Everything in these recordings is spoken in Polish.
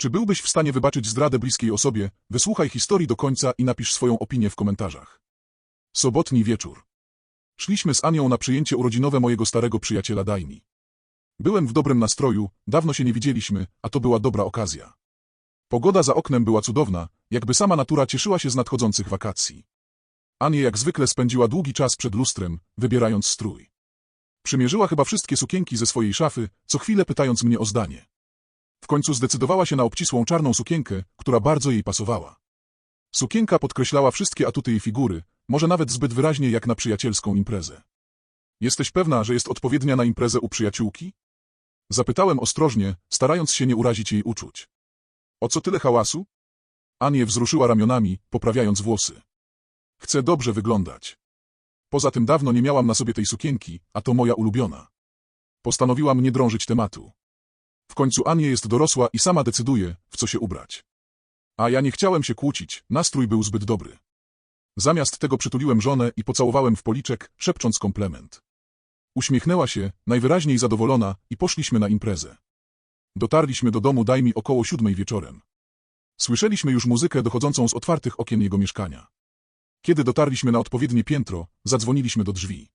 Czy byłbyś w stanie wybaczyć zdradę bliskiej osobie? Wysłuchaj historii do końca i napisz swoją opinię w komentarzach. Sobotni wieczór. Szliśmy z Anią na przyjęcie urodzinowe mojego starego przyjaciela Dajmi. Byłem w dobrym nastroju, dawno się nie widzieliśmy, a to była dobra okazja. Pogoda za oknem była cudowna, jakby sama natura cieszyła się z nadchodzących wakacji. Ania jak zwykle spędziła długi czas przed lustrem, wybierając strój. Przymierzyła chyba wszystkie sukienki ze swojej szafy, co chwilę pytając mnie o zdanie. W końcu zdecydowała się na obcisłą czarną sukienkę, która bardzo jej pasowała. Sukienka podkreślała wszystkie atuty jej figury, może nawet zbyt wyraźnie jak na przyjacielską imprezę. Jesteś pewna, że jest odpowiednia na imprezę u przyjaciółki? Zapytałem ostrożnie, starając się nie urazić jej uczuć. O co tyle hałasu? Anie wzruszyła ramionami, poprawiając włosy. Chcę dobrze wyglądać. Poza tym dawno nie miałam na sobie tej sukienki, a to moja ulubiona. Postanowiłam nie drążyć tematu. W końcu Anie jest dorosła i sama decyduje, w co się ubrać. A ja nie chciałem się kłócić, nastrój był zbyt dobry. Zamiast tego przytuliłem żonę i pocałowałem w policzek, szepcząc komplement. Uśmiechnęła się, najwyraźniej zadowolona, i poszliśmy na imprezę. Dotarliśmy do domu daj mi około siódmej wieczorem. Słyszeliśmy już muzykę dochodzącą z otwartych okien jego mieszkania. Kiedy dotarliśmy na odpowiednie piętro, zadzwoniliśmy do drzwi.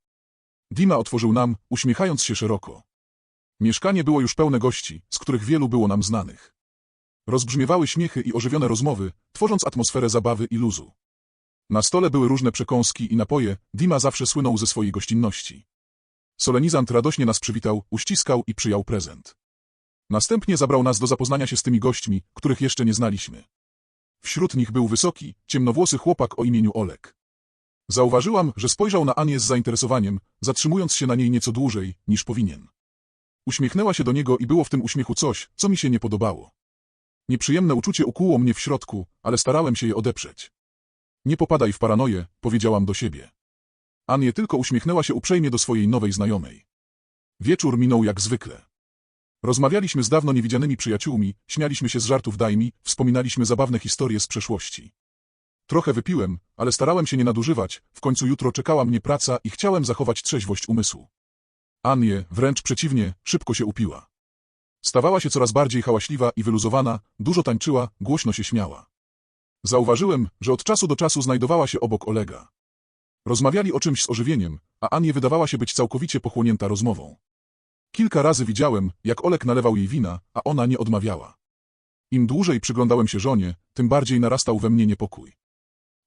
Dima otworzył nam, uśmiechając się szeroko. Mieszkanie było już pełne gości, z których wielu było nam znanych. Rozbrzmiewały śmiechy i ożywione rozmowy, tworząc atmosferę zabawy i luzu. Na stole były różne przekąski i napoje, Dima zawsze słynął ze swojej gościnności. Solenizant radośnie nas przywitał, uściskał i przyjął prezent. Następnie zabrał nas do zapoznania się z tymi gośćmi, których jeszcze nie znaliśmy. Wśród nich był wysoki, ciemnowłosy chłopak o imieniu Olek. Zauważyłam, że spojrzał na Anię z zainteresowaniem, zatrzymując się na niej nieco dłużej, niż powinien. Uśmiechnęła się do niego i było w tym uśmiechu coś, co mi się nie podobało. Nieprzyjemne uczucie ukuło mnie w środku, ale starałem się je odeprzeć. Nie popadaj w paranoję, powiedziałam do siebie. Anie tylko uśmiechnęła się uprzejmie do swojej nowej znajomej. Wieczór minął jak zwykle. Rozmawialiśmy z dawno niewidzianymi przyjaciółmi, śmialiśmy się z żartów dajmi, wspominaliśmy zabawne historie z przeszłości. Trochę wypiłem, ale starałem się nie nadużywać, w końcu jutro czekała mnie praca i chciałem zachować trzeźwość umysłu. Anie, wręcz przeciwnie, szybko się upiła. Stawała się coraz bardziej hałaśliwa i wyluzowana, dużo tańczyła, głośno się śmiała. Zauważyłem, że od czasu do czasu znajdowała się obok Olega. Rozmawiali o czymś z ożywieniem, a Anie wydawała się być całkowicie pochłonięta rozmową. Kilka razy widziałem, jak Oleg nalewał jej wina, a ona nie odmawiała. Im dłużej przyglądałem się żonie, tym bardziej narastał we mnie niepokój.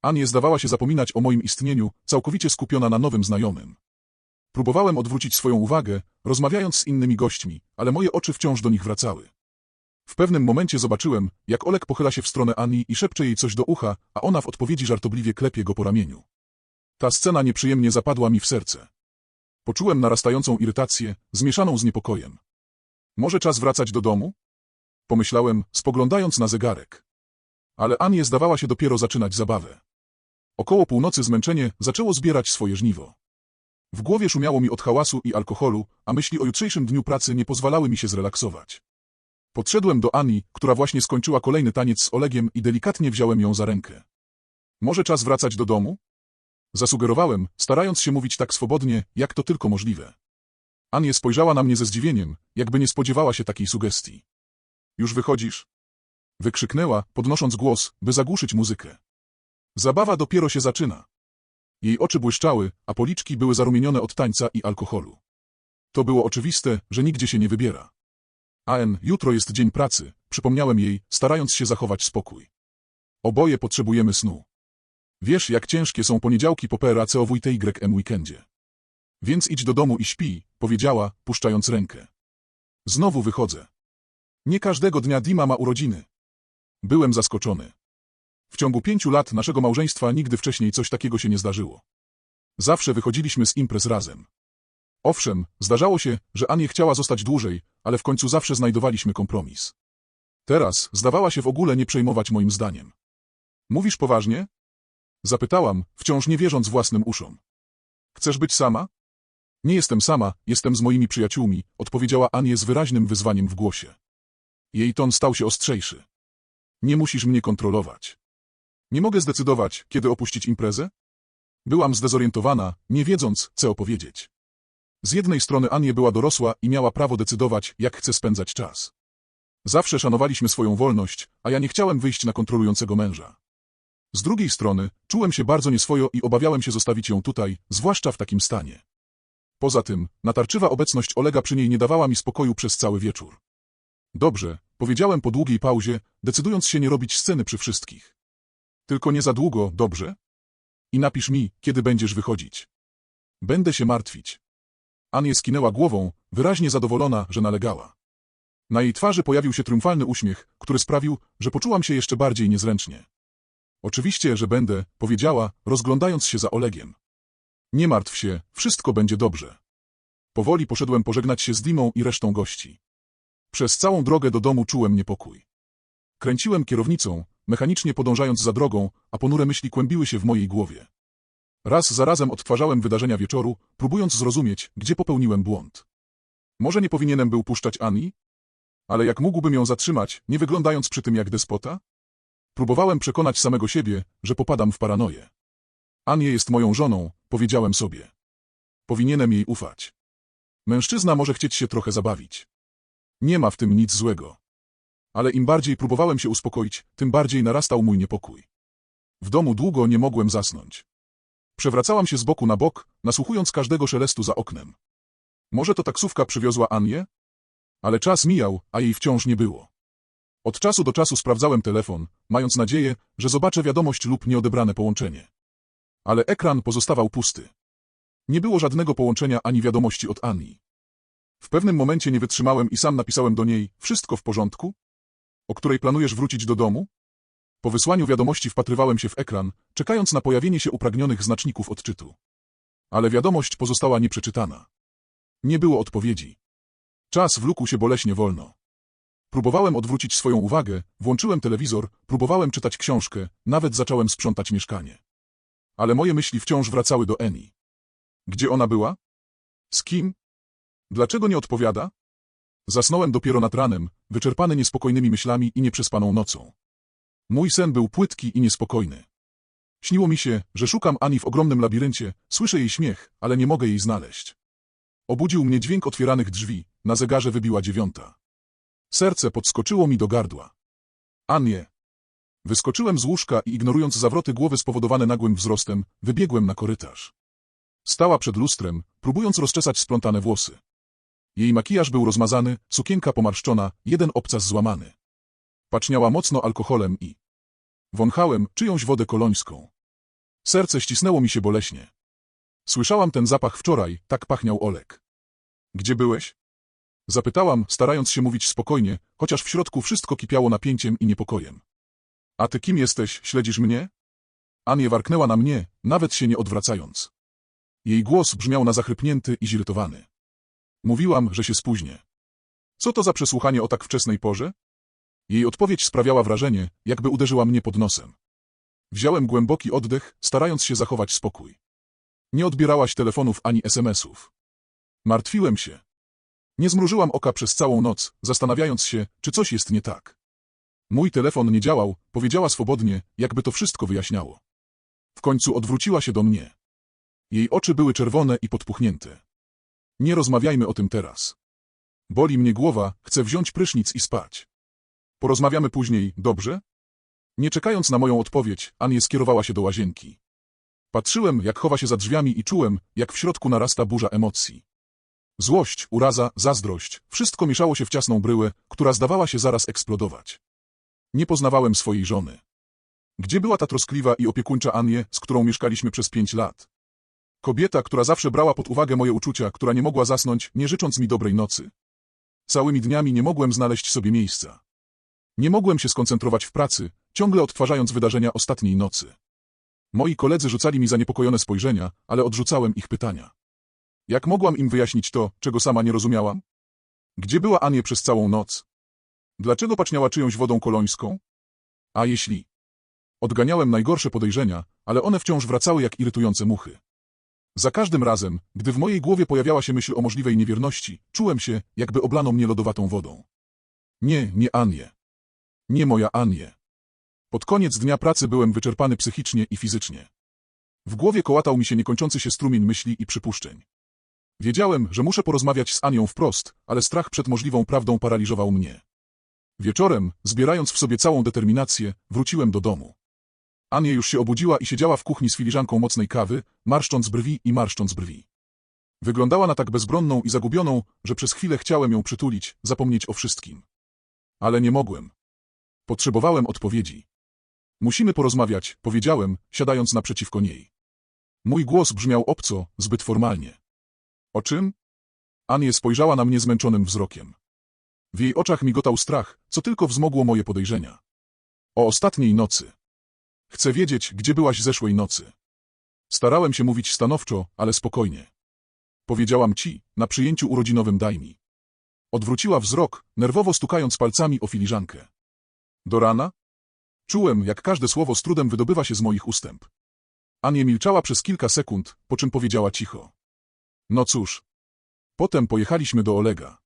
Anie zdawała się zapominać o moim istnieniu, całkowicie skupiona na nowym znajomym. Próbowałem odwrócić swoją uwagę, rozmawiając z innymi gośćmi, ale moje oczy wciąż do nich wracały. W pewnym momencie zobaczyłem, jak Olek pochyla się w stronę Ani i szepcze jej coś do ucha, a ona w odpowiedzi żartobliwie klepie go po ramieniu. Ta scena nieprzyjemnie zapadła mi w serce. Poczułem narastającą irytację, zmieszaną z niepokojem. Może czas wracać do domu? Pomyślałem, spoglądając na zegarek. Ale Anie zdawała się dopiero zaczynać zabawę. Około północy zmęczenie zaczęło zbierać swoje żniwo. W głowie szumiało mi od hałasu i alkoholu, a myśli o jutrzejszym dniu pracy nie pozwalały mi się zrelaksować. Podszedłem do Ani, która właśnie skończyła kolejny taniec z Olegiem i delikatnie wziąłem ją za rękę. Może czas wracać do domu? Zasugerowałem, starając się mówić tak swobodnie, jak to tylko możliwe. Anie spojrzała na mnie ze zdziwieniem, jakby nie spodziewała się takiej sugestii. Już wychodzisz? Wykrzyknęła, podnosząc głos, by zagłuszyć muzykę. Zabawa dopiero się zaczyna. Jej oczy błyszczały, a policzki były zarumienione od tańca i alkoholu. To było oczywiste, że nigdzie się nie wybiera. An, jutro jest dzień pracy, przypomniałem jej, starając się zachować spokój. Oboje potrzebujemy snu. Wiesz, jak ciężkie są poniedziałki po PRACOWTYM weekendzie. Więc idź do domu i śpi, powiedziała, puszczając rękę. Znowu wychodzę. Nie każdego dnia Dima ma urodziny. Byłem zaskoczony. W ciągu pięciu lat naszego małżeństwa nigdy wcześniej coś takiego się nie zdarzyło. Zawsze wychodziliśmy z imprez razem. Owszem, zdarzało się, że Anie chciała zostać dłużej, ale w końcu zawsze znajdowaliśmy kompromis. Teraz zdawała się w ogóle nie przejmować moim zdaniem. Mówisz poważnie? Zapytałam, wciąż nie wierząc własnym uszom. Chcesz być sama? Nie jestem sama, jestem z moimi przyjaciółmi, odpowiedziała Anie z wyraźnym wyzwaniem w głosie. Jej ton stał się ostrzejszy. Nie musisz mnie kontrolować. Nie mogę zdecydować, kiedy opuścić imprezę? Byłam zdezorientowana, nie wiedząc, co opowiedzieć. Z jednej strony Anie była dorosła i miała prawo decydować, jak chce spędzać czas. Zawsze szanowaliśmy swoją wolność, a ja nie chciałem wyjść na kontrolującego męża. Z drugiej strony, czułem się bardzo nieswojo i obawiałem się zostawić ją tutaj, zwłaszcza w takim stanie. Poza tym, natarczywa obecność Olega przy niej nie dawała mi spokoju przez cały wieczór. Dobrze, powiedziałem po długiej pauzie, decydując się nie robić sceny przy wszystkich. Tylko nie za długo, dobrze? I napisz mi, kiedy będziesz wychodzić. Będę się martwić. Anie skinęła głową, wyraźnie zadowolona, że nalegała. Na jej twarzy pojawił się triumfalny uśmiech, który sprawił, że poczułam się jeszcze bardziej niezręcznie. Oczywiście, że będę, powiedziała, rozglądając się za Olegiem. Nie martw się, wszystko będzie dobrze. Powoli poszedłem pożegnać się z Dimą i resztą gości. Przez całą drogę do domu czułem niepokój. Kręciłem kierownicą, mechanicznie podążając za drogą, a ponure myśli kłębiły się w mojej głowie. Raz za razem odtwarzałem wydarzenia wieczoru, próbując zrozumieć, gdzie popełniłem błąd. Może nie powinienem był puszczać Ani? Ale jak mógłbym ją zatrzymać, nie wyglądając przy tym jak despota? Próbowałem przekonać samego siebie, że popadam w paranoję. Anie jest moją żoną, powiedziałem sobie. Powinienem jej ufać. Mężczyzna może chcieć się trochę zabawić. Nie ma w tym nic złego. Ale im bardziej próbowałem się uspokoić, tym bardziej narastał mój niepokój. W domu długo nie mogłem zasnąć. Przewracałam się z boku na bok, nasłuchując każdego szelestu za oknem. Może to taksówka przywiozła Anię? Ale czas mijał, a jej wciąż nie było. Od czasu do czasu sprawdzałem telefon, mając nadzieję, że zobaczę wiadomość lub nieodebrane połączenie. Ale ekran pozostawał pusty. Nie było żadnego połączenia ani wiadomości od Ani. W pewnym momencie nie wytrzymałem i sam napisałem do niej, wszystko w porządku? O której planujesz wrócić do domu? Po wysłaniu wiadomości wpatrywałem się w ekran, czekając na pojawienie się upragnionych znaczników odczytu. Ale wiadomość pozostała nieprzeczytana. Nie było odpowiedzi. Czas wlókł się boleśnie wolno. Próbowałem odwrócić swoją uwagę, włączyłem telewizor, próbowałem czytać książkę, nawet zacząłem sprzątać mieszkanie. Ale moje myśli wciąż wracały do Eni. Gdzie ona była? Z kim? Dlaczego nie odpowiada? Zasnąłem dopiero nad ranem, wyczerpany niespokojnymi myślami i nieprzespaną nocą. Mój sen był płytki i niespokojny. Śniło mi się, że szukam Ani w ogromnym labiryncie, słyszę jej śmiech, ale nie mogę jej znaleźć. Obudził mnie dźwięk otwieranych drzwi, na zegarze wybiła dziewiąta. Serce podskoczyło mi do gardła. Anie. Wyskoczyłem z łóżka i ignorując zawroty głowy spowodowane nagłym wzrostem, wybiegłem na korytarz. Stała przed lustrem, próbując rozczesać splątane włosy. Jej makijaż był rozmazany, sukienka pomarszczona, jeden obcas złamany. Paczniała mocno alkoholem i... Wąchałem czyjąś wodę kolońską. Serce ścisnęło mi się boleśnie. Słyszałam ten zapach wczoraj, tak pachniał Olek. Gdzie byłeś? Zapytałam, starając się mówić spokojnie, chociaż w środku wszystko kipiało napięciem i niepokojem. A ty kim jesteś, śledzisz mnie? Anie warknęła na mnie, nawet się nie odwracając. Jej głos brzmiał na zachrypnięty i zirytowany. Mówiłam, że się spóźnię. Co to za przesłuchanie o tak wczesnej porze? Jej odpowiedź sprawiała wrażenie, jakby uderzyła mnie pod nosem. Wziąłem głęboki oddech, starając się zachować spokój. Nie odbierałaś telefonów ani SMS-ów. Martwiłem się. Nie zmrużyłam oka przez całą noc, zastanawiając się, czy coś jest nie tak. Mój telefon nie działał, powiedziała swobodnie, jakby to wszystko wyjaśniało. W końcu odwróciła się do mnie. Jej oczy były czerwone i podpuchnięte. Nie rozmawiajmy o tym teraz. Boli mnie głowa, chcę wziąć prysznic i spać. Porozmawiamy później, dobrze? Nie czekając na moją odpowiedź, Anie skierowała się do łazienki. Patrzyłem, jak chowa się za drzwiami i czułem, jak w środku narasta burza emocji. Złość, uraza, zazdrość, wszystko mieszało się w ciasną bryłę, która zdawała się zaraz eksplodować. Nie poznawałem swojej żony. Gdzie była ta troskliwa i opiekuńcza Anie, z którą mieszkaliśmy przez pięć lat? Kobieta, która zawsze brała pod uwagę moje uczucia, która nie mogła zasnąć, nie życząc mi dobrej nocy. Całymi dniami nie mogłem znaleźć sobie miejsca. Nie mogłem się skoncentrować w pracy, ciągle odtwarzając wydarzenia ostatniej nocy. Moi koledzy rzucali mi zaniepokojone spojrzenia, ale odrzucałem ich pytania. Jak mogłam im wyjaśnić to, czego sama nie rozumiałam? Gdzie była Anie przez całą noc? Dlaczego paczniała czyjąś wodą kolońską? A jeśli? Odganiałem najgorsze podejrzenia, ale one wciąż wracały jak irytujące muchy. Za każdym razem, gdy w mojej głowie pojawiała się myśl o możliwej niewierności, czułem się, jakby oblano mnie lodowatą wodą. Nie, nie Anie. Nie moja Anie. Pod koniec dnia pracy byłem wyczerpany psychicznie i fizycznie. W głowie kołatał mi się niekończący się strumień myśli i przypuszczeń. Wiedziałem, że muszę porozmawiać z Anią wprost, ale strach przed możliwą prawdą paraliżował mnie. Wieczorem, zbierając w sobie całą determinację, wróciłem do domu. Ania już się obudziła i siedziała w kuchni z filiżanką mocnej kawy, marszcząc brwi i marszcząc brwi. Wyglądała na tak bezbronną i zagubioną, że przez chwilę chciałem ją przytulić, zapomnieć o wszystkim. Ale nie mogłem. Potrzebowałem odpowiedzi. Musimy porozmawiać, powiedziałem, siadając naprzeciwko niej. Mój głos brzmiał obco, zbyt formalnie. O czym? Anie spojrzała na mnie zmęczonym wzrokiem. W jej oczach migotał strach, co tylko wzmogło moje podejrzenia. O ostatniej nocy. Chcę wiedzieć, gdzie byłaś zeszłej nocy. Starałem się mówić stanowczo, ale spokojnie. Powiedziałam ci, na przyjęciu urodzinowym daj mi. Odwróciła wzrok, nerwowo stukając palcami o filiżankę. Do rana? Czułem, jak każde słowo z trudem wydobywa się z moich ustęp. Anie milczała przez kilka sekund, po czym powiedziała cicho. No cóż. Potem pojechaliśmy do Olega.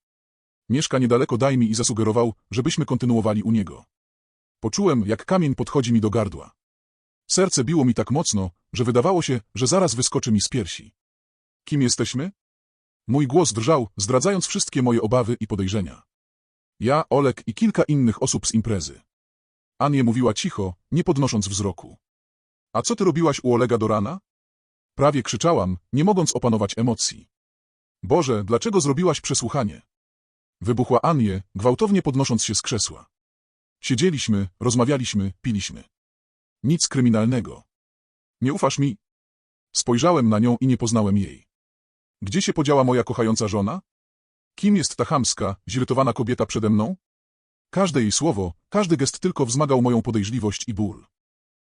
Mieszka niedaleko daj mi i zasugerował, żebyśmy kontynuowali u niego. Poczułem, jak kamień podchodzi mi do gardła. Serce biło mi tak mocno, że wydawało się, że zaraz wyskoczy mi z piersi. Kim jesteśmy? Mój głos drżał, zdradzając wszystkie moje obawy i podejrzenia. Ja, Olek i kilka innych osób z imprezy. Anie mówiła cicho, nie podnosząc wzroku. A co ty robiłaś u Olega do rana? Prawie krzyczałam, nie mogąc opanować emocji. Boże, dlaczego zrobiłaś przesłuchanie? Wybuchła Anie, gwałtownie podnosząc się z krzesła. Siedzieliśmy, rozmawialiśmy, piliśmy. Nic kryminalnego. Nie ufasz mi? Spojrzałem na nią i nie poznałem jej. Gdzie się podziała moja kochająca żona? Kim jest ta chamska, zirytowana kobieta przede mną? Każde jej słowo, każdy gest tylko wzmagał moją podejrzliwość i ból.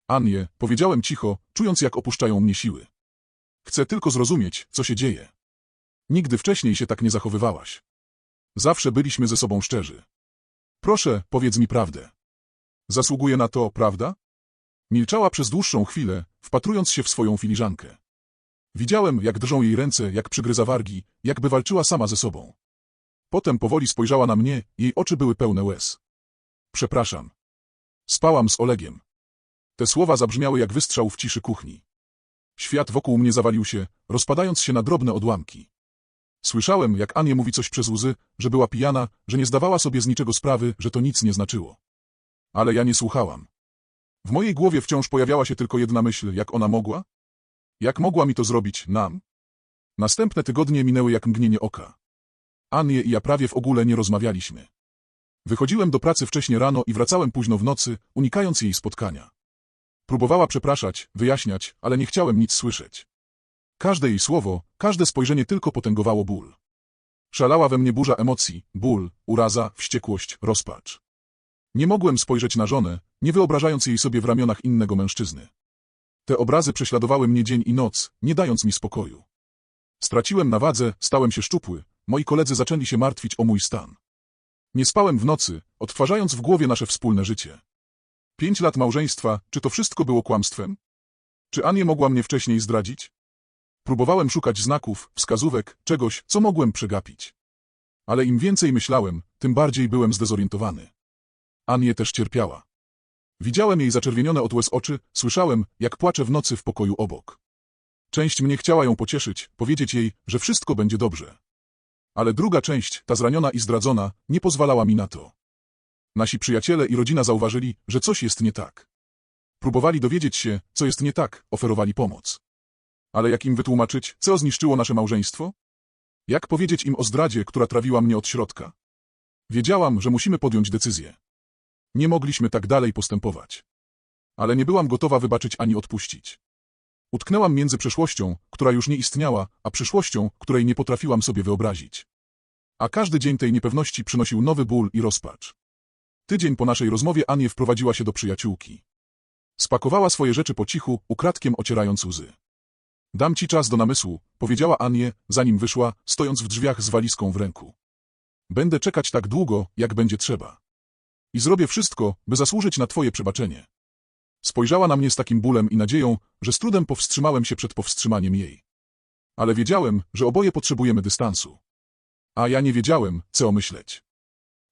Anie, powiedziałem cicho, czując jak opuszczają mnie siły. Chcę tylko zrozumieć, co się dzieje. Nigdy wcześniej się tak nie zachowywałaś. Zawsze byliśmy ze sobą szczerzy. Proszę, powiedz mi prawdę. Zasługuje na to, prawda? Milczała przez dłuższą chwilę, wpatrując się w swoją filiżankę. Widziałem, jak drżą jej ręce, jak przygryza wargi, jakby walczyła sama ze sobą. Potem powoli spojrzała na mnie, jej oczy były pełne łez. Przepraszam. Spałam z Olegiem. Te słowa zabrzmiały jak wystrzał w ciszy kuchni. Świat wokół mnie zawalił się, rozpadając się na drobne odłamki. Słyszałem, jak Anie mówi coś przez łzy, że była pijana, że nie zdawała sobie z niczego sprawy, że to nic nie znaczyło. Ale ja nie słuchałam. W mojej głowie wciąż pojawiała się tylko jedna myśl, jak ona mogła? Jak mogła mi to zrobić, nam? Następne tygodnie minęły jak mgnienie oka. Anie i ja prawie w ogóle nie rozmawialiśmy. Wychodziłem do pracy wcześnie rano i wracałem późno w nocy, unikając jej spotkania. Próbowała przepraszać, wyjaśniać, ale nie chciałem nic słyszeć. Każde jej słowo, każde spojrzenie tylko potęgowało ból. Szalała we mnie burza emocji, ból, uraza, wściekłość, rozpacz. Nie mogłem spojrzeć na żonę, nie wyobrażając jej sobie w ramionach innego mężczyzny. Te obrazy prześladowały mnie dzień i noc, nie dając mi spokoju. Straciłem na wadze, stałem się szczupły, moi koledzy zaczęli się martwić o mój stan. Nie spałem w nocy, odtwarzając w głowie nasze wspólne życie. Pięć lat małżeństwa, czy to wszystko było kłamstwem? Czy Anie mogła mnie wcześniej zdradzić? Próbowałem szukać znaków, wskazówek, czegoś, co mogłem przegapić. Ale im więcej myślałem, tym bardziej byłem zdezorientowany. Anie też cierpiała. Widziałem jej zaczerwienione od łez oczy, słyszałem, jak płacze w nocy w pokoju obok. Część mnie chciała ją pocieszyć, powiedzieć jej, że wszystko będzie dobrze. Ale druga część, ta zraniona i zdradzona, nie pozwalała mi na to. Nasi przyjaciele i rodzina zauważyli, że coś jest nie tak. Próbowali dowiedzieć się, co jest nie tak, oferowali pomoc. Ale jak im wytłumaczyć, co zniszczyło nasze małżeństwo? Jak powiedzieć im o zdradzie, która trawiła mnie od środka? Wiedziałam, że musimy podjąć decyzję. Nie mogliśmy tak dalej postępować. Ale nie byłam gotowa wybaczyć ani odpuścić. Utknęłam między przeszłością, która już nie istniała, a przyszłością, której nie potrafiłam sobie wyobrazić. A każdy dzień tej niepewności przynosił nowy ból i rozpacz. Tydzień po naszej rozmowie Anie wprowadziła się do przyjaciółki. Spakowała swoje rzeczy po cichu, ukradkiem ocierając łzy. Dam ci czas do namysłu, powiedziała Anie, zanim wyszła, stojąc w drzwiach z walizką w ręku. Będę czekać tak długo, jak będzie trzeba. I zrobię wszystko, by zasłużyć na twoje przebaczenie. Spojrzała na mnie z takim bólem i nadzieją, że z trudem powstrzymałem się przed powstrzymaniem jej. Ale wiedziałem, że oboje potrzebujemy dystansu. A ja nie wiedziałem, co myśleć.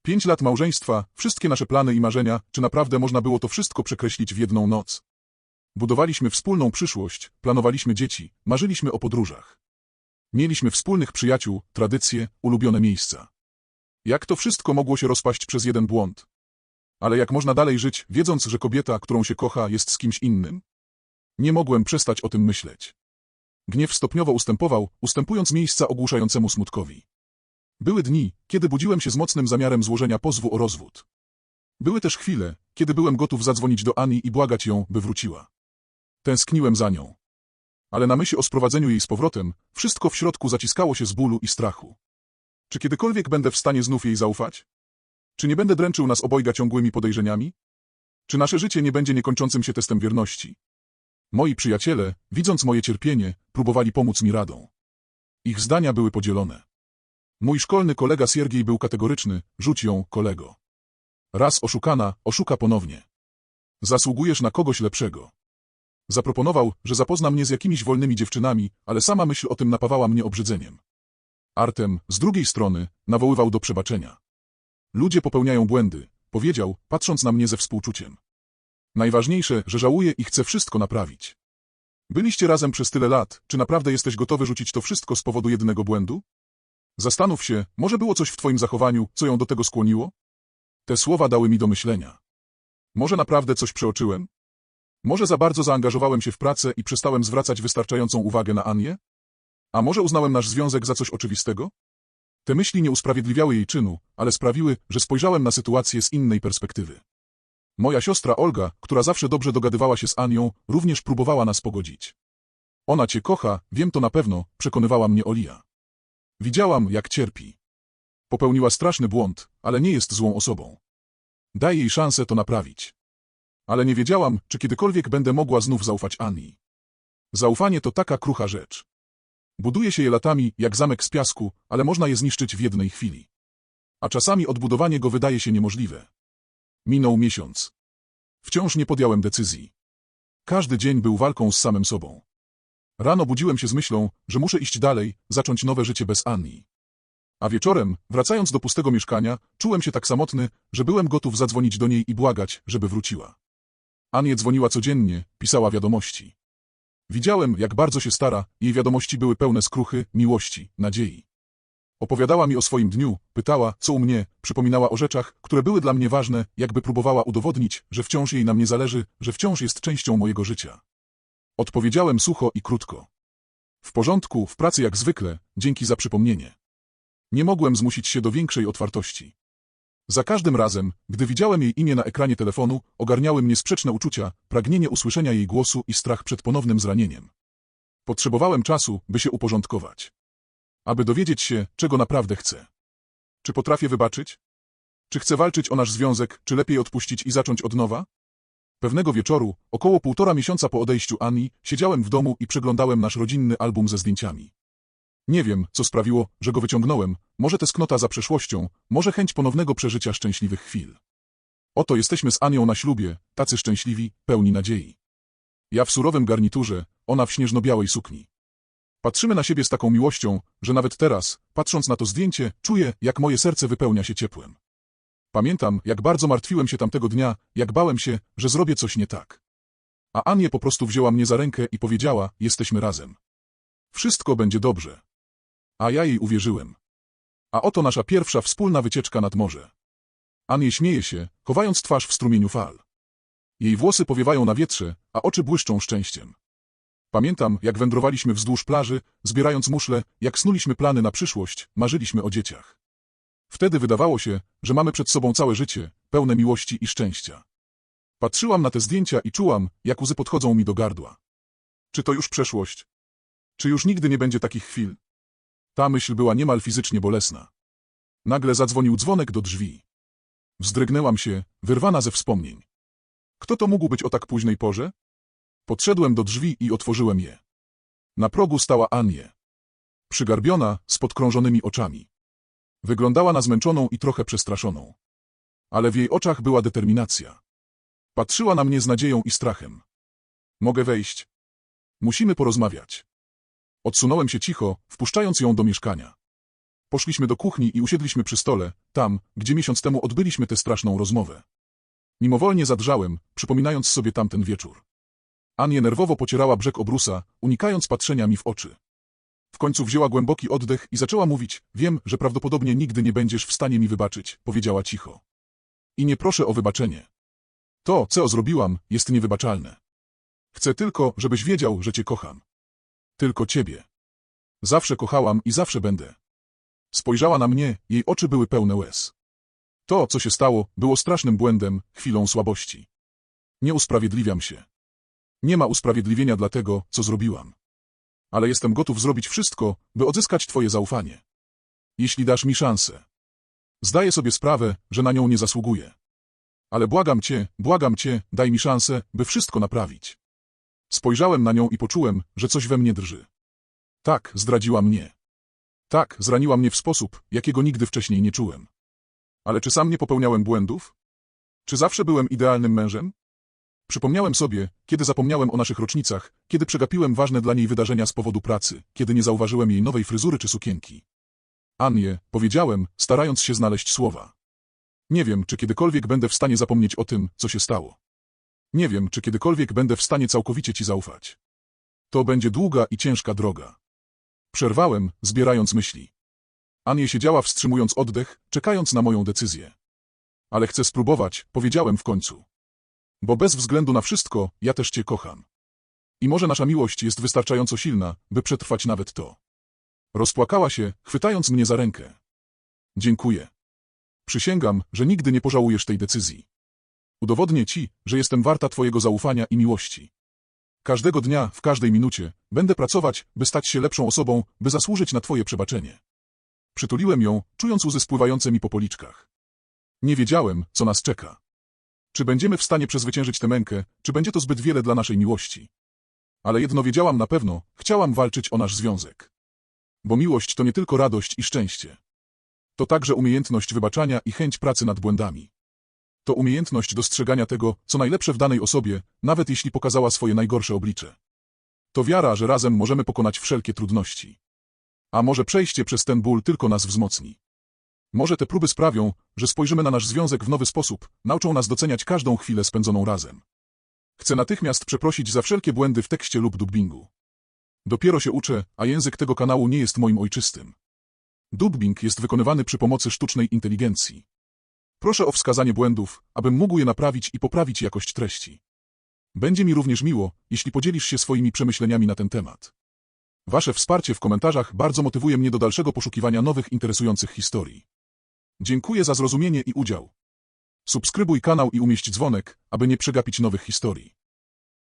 Pięć lat małżeństwa, wszystkie nasze plany i marzenia, czy naprawdę można było to wszystko przekreślić w jedną noc? Budowaliśmy wspólną przyszłość, planowaliśmy dzieci, marzyliśmy o podróżach. Mieliśmy wspólnych przyjaciół, tradycje, ulubione miejsca. Jak to wszystko mogło się rozpaść przez jeden błąd? Ale jak można dalej żyć, wiedząc, że kobieta, którą się kocha, jest z kimś innym? Nie mogłem przestać o tym myśleć. Gniew stopniowo ustępował, ustępując miejsca ogłuszającemu smutkowi. Były dni, kiedy budziłem się z mocnym zamiarem złożenia pozwu o rozwód. Były też chwile, kiedy byłem gotów zadzwonić do Ani i błagać ją, by wróciła. Tęskniłem za nią. Ale na myśl o sprowadzeniu jej z powrotem, wszystko w środku zaciskało się z bólu i strachu. Czy kiedykolwiek będę w stanie znów jej zaufać? Czy nie będę dręczył nas obojga ciągłymi podejrzeniami? Czy nasze życie nie będzie niekończącym się testem wierności? Moi przyjaciele, widząc moje cierpienie, próbowali pomóc mi radą. Ich zdania były podzielone. Mój szkolny kolega Siergiej był kategoryczny, rzuć ją, kolego. Raz oszukana, oszuka ponownie. Zasługujesz na kogoś lepszego. Zaproponował, że zapozna mnie z jakimiś wolnymi dziewczynami, ale sama myśl o tym napawała mnie obrzydzeniem. Artem, z drugiej strony, nawoływał do przebaczenia. Ludzie popełniają błędy, powiedział, patrząc na mnie ze współczuciem. Najważniejsze, że żałuję i chcę wszystko naprawić. Byliście razem przez tyle lat, czy naprawdę jesteś gotowy rzucić to wszystko z powodu jednego błędu? Zastanów się, może było coś w twoim zachowaniu, co ją do tego skłoniło? Te słowa dały mi do myślenia. Może naprawdę coś przeoczyłem? Może za bardzo zaangażowałem się w pracę i przestałem zwracać wystarczającą uwagę na Anię? A może uznałem nasz związek za coś oczywistego? Te myśli nie usprawiedliwiały jej czynu, ale sprawiły, że spojrzałem na sytuację z innej perspektywy. Moja siostra Olga, która zawsze dobrze dogadywała się z Anią, również próbowała nas pogodzić. Ona cię kocha, wiem to na pewno, przekonywała mnie Olia. Widziałam, jak cierpi. Popełniła straszny błąd, ale nie jest złą osobą. Daj jej szansę to naprawić. Ale nie wiedziałam, czy kiedykolwiek będę mogła znów zaufać Ani. Zaufanie to taka krucha rzecz. Buduje się je latami, jak zamek z piasku, ale można je zniszczyć w jednej chwili. A czasami odbudowanie go wydaje się niemożliwe. Minął miesiąc. Wciąż nie podjąłem decyzji. Każdy dzień był walką z samym sobą. Rano budziłem się z myślą, że muszę iść dalej, zacząć nowe życie bez Anni. A wieczorem, wracając do pustego mieszkania, czułem się tak samotny, że byłem gotów zadzwonić do niej i błagać, żeby wróciła. Anie dzwoniła codziennie, pisała wiadomości. Widziałem, jak bardzo się stara, jej wiadomości były pełne skruchy, miłości, nadziei. Opowiadała mi o swoim dniu, pytała, co u mnie, przypominała o rzeczach, które były dla mnie ważne, jakby próbowała udowodnić, że wciąż jej na mnie zależy, że wciąż jest częścią mojego życia. Odpowiedziałem sucho i krótko. W porządku, w pracy jak zwykle, dzięki za przypomnienie. Nie mogłem zmusić się do większej otwartości. Za każdym razem, gdy widziałem jej imię na ekranie telefonu, ogarniały mnie sprzeczne uczucia, pragnienie usłyszenia jej głosu i strach przed ponownym zranieniem. Potrzebowałem czasu, by się uporządkować. Aby dowiedzieć się, czego naprawdę chcę. Czy potrafię wybaczyć? Czy chcę walczyć o nasz związek, czy lepiej odpuścić i zacząć od nowa? Pewnego wieczoru, około półtora miesiąca po odejściu Ani, siedziałem w domu i przeglądałem nasz rodzinny album ze zdjęciami. Nie wiem, co sprawiło, że go wyciągnąłem, może tęsknota za przeszłością, może chęć ponownego przeżycia szczęśliwych chwil. Oto jesteśmy z Anią na ślubie, tacy szczęśliwi, pełni nadziei. Ja w surowym garniturze, ona w śnieżno-białej sukni. Patrzymy na siebie z taką miłością, że nawet teraz, patrząc na to zdjęcie, czuję, jak moje serce wypełnia się ciepłem. Pamiętam, jak bardzo martwiłem się tamtego dnia, jak bałem się, że zrobię coś nie tak. A Anie po prostu wzięła mnie za rękę i powiedziała, jesteśmy razem. Wszystko będzie dobrze. A ja jej uwierzyłem. A oto nasza pierwsza wspólna wycieczka nad morze. Anie śmieje się, chowając twarz w strumieniu fal. Jej włosy powiewają na wietrze, a oczy błyszczą szczęściem. Pamiętam, jak wędrowaliśmy wzdłuż plaży, zbierając muszle, jak snuliśmy plany na przyszłość, marzyliśmy o dzieciach. Wtedy wydawało się, że mamy przed sobą całe życie, pełne miłości i szczęścia. Patrzyłam na te zdjęcia i czułam, jak łzy podchodzą mi do gardła. Czy to już przeszłość? Czy już nigdy nie będzie takich chwil? Ta myśl była niemal fizycznie bolesna. Nagle zadzwonił dzwonek do drzwi. Wzdrygnęłam się, wyrwana ze wspomnień. Kto to mógł być o tak późnej porze? Podszedłem do drzwi i otworzyłem je. Na progu stała Anie. Przygarbiona, z podkrążonymi oczami. Wyglądała na zmęczoną i trochę przestraszoną. Ale w jej oczach była determinacja. Patrzyła na mnie z nadzieją i strachem. Mogę wejść. Musimy porozmawiać. Odsunąłem się cicho, wpuszczając ją do mieszkania. Poszliśmy do kuchni i usiedliśmy przy stole, tam, gdzie miesiąc temu odbyliśmy tę straszną rozmowę. Mimowolnie zadrżałem, przypominając sobie tamten wieczór. Anie nerwowo pocierała brzeg obrusa, unikając patrzenia mi w oczy. W końcu wzięła głęboki oddech i zaczęła mówić, wiem, że prawdopodobnie nigdy nie będziesz w stanie mi wybaczyć, powiedziała cicho. I nie proszę o wybaczenie. To, co zrobiłam, jest niewybaczalne. Chcę tylko, żebyś wiedział, że cię kocham. Tylko ciebie. Zawsze kochałam i zawsze będę. Spojrzała na mnie, jej oczy były pełne łez. To, co się stało, było strasznym błędem, chwilą słabości. Nie usprawiedliwiam się. Nie ma usprawiedliwienia dla tego, co zrobiłam. Ale jestem gotów zrobić wszystko, by odzyskać twoje zaufanie. Jeśli dasz mi szansę. Zdaję sobie sprawę, że na nią nie zasługuję. Ale błagam cię, błagam cię, daj mi szansę, by wszystko naprawić. Spojrzałem na nią i poczułem, że coś we mnie drży. Tak, zdradziła mnie. Tak, zraniła mnie w sposób, jakiego nigdy wcześniej nie czułem. Ale czy sam nie popełniałem błędów? Czy zawsze byłem idealnym mężem? Przypomniałem sobie, kiedy zapomniałem o naszych rocznicach, kiedy przegapiłem ważne dla niej wydarzenia z powodu pracy, kiedy nie zauważyłem jej nowej fryzury czy sukienki. Anie, powiedziałem, starając się znaleźć słowa. Nie wiem, czy kiedykolwiek będę w stanie zapomnieć o tym, co się stało. Nie wiem, czy kiedykolwiek będę w stanie całkowicie ci zaufać. To będzie długa i ciężka droga. Przerwałem, zbierając myśli. Anie siedziała wstrzymując oddech, czekając na moją decyzję. Ale chcę spróbować, powiedziałem w końcu. Bo bez względu na wszystko, ja też cię kocham. I może nasza miłość jest wystarczająco silna, by przetrwać nawet to. Rozpłakała się, chwytając mnie za rękę. Dziękuję. Przysięgam, że nigdy nie pożałujesz tej decyzji. Udowodnię ci, że jestem warta twojego zaufania i miłości. Każdego dnia, w każdej minucie, będę pracować, by stać się lepszą osobą, by zasłużyć na twoje przebaczenie. Przytuliłem ją, czując łzy spływające mi po policzkach. Nie wiedziałem, co nas czeka. Czy będziemy w stanie przezwyciężyć tę mękę, czy będzie to zbyt wiele dla naszej miłości. Ale jedno wiedziałam na pewno, chciałam walczyć o nasz związek. Bo miłość to nie tylko radość i szczęście. To także umiejętność wybaczania i chęć pracy nad błędami. To umiejętność dostrzegania tego, co najlepsze w danej osobie, nawet jeśli pokazała swoje najgorsze oblicze. To wiara, że razem możemy pokonać wszelkie trudności. A może przejście przez ten ból tylko nas wzmocni. Może te próby sprawią, że spojrzymy na nasz związek w nowy sposób, nauczą nas doceniać każdą chwilę spędzoną razem. Chcę natychmiast przeprosić za wszelkie błędy w tekście lub dubbingu. Dopiero się uczę, a język tego kanału nie jest moim ojczystym. Dubbing jest wykonywany przy pomocy sztucznej inteligencji. Proszę o wskazanie błędów, abym mógł je naprawić i poprawić jakość treści. Będzie mi również miło, jeśli podzielisz się swoimi przemyśleniami na ten temat. Wasze wsparcie w komentarzach bardzo motywuje mnie do dalszego poszukiwania nowych interesujących historii. Dziękuję za zrozumienie i udział. Subskrybuj kanał i umieść dzwonek, aby nie przegapić nowych historii.